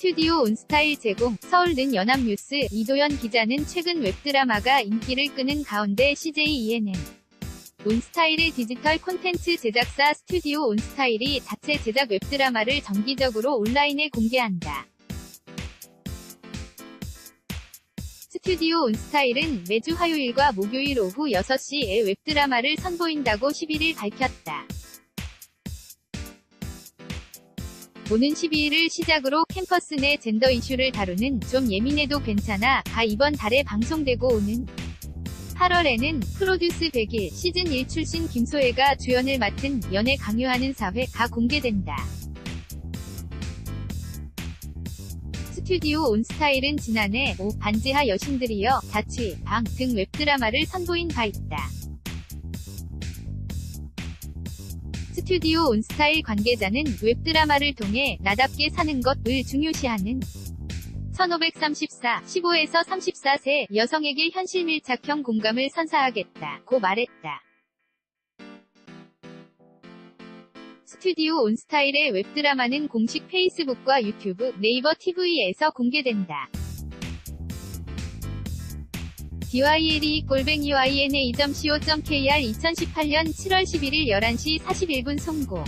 스튜디오 온스타일 제공, 서울는 연합뉴스, 이도현 기자는 최근 웹드라마가 인기를 끄는 가운데 CJ-ENM 온스타일의 디지털 콘텐츠 제작사 스튜디오 온스타일이 자체 제작 웹드라마를 정기적으로 온라인에 공개한다. 스튜디오 온스타일은 매주 화요일과 목요일 오후 6시에 웹드라마를 선보인다고 11일 밝혔다. 오는 12일을 시작으로 캠퍼스 내 젠더 이슈를 다루는 좀 예민해도 괜찮아 가 이번 달에 방송되고 오는 8월에는 프로듀스 100일 시즌 1 출신 김소혜가 주연을 맡은 연애 강요하는 사회가 공개된다. 스튜디오 온스타일은 지난해 오 반지하 여신들이여 자취, 방 등 웹드라마를 선보인 바 있다. 스튜디오 온스타일 관계자는 웹드라마를 통해 나답게 사는 것을 중요시하는 1534, 15에서 34세 여성에게 현실 밀착형 공감을 선사하겠다. 고 말했다. 스튜디오 온스타일의 웹드라마는 공식 페이스북과 유튜브, 네이버 TV에서 공개된다. DYLE 골뱅이 YNA.co.kr 2018년 7월 11일 11시 41분 송고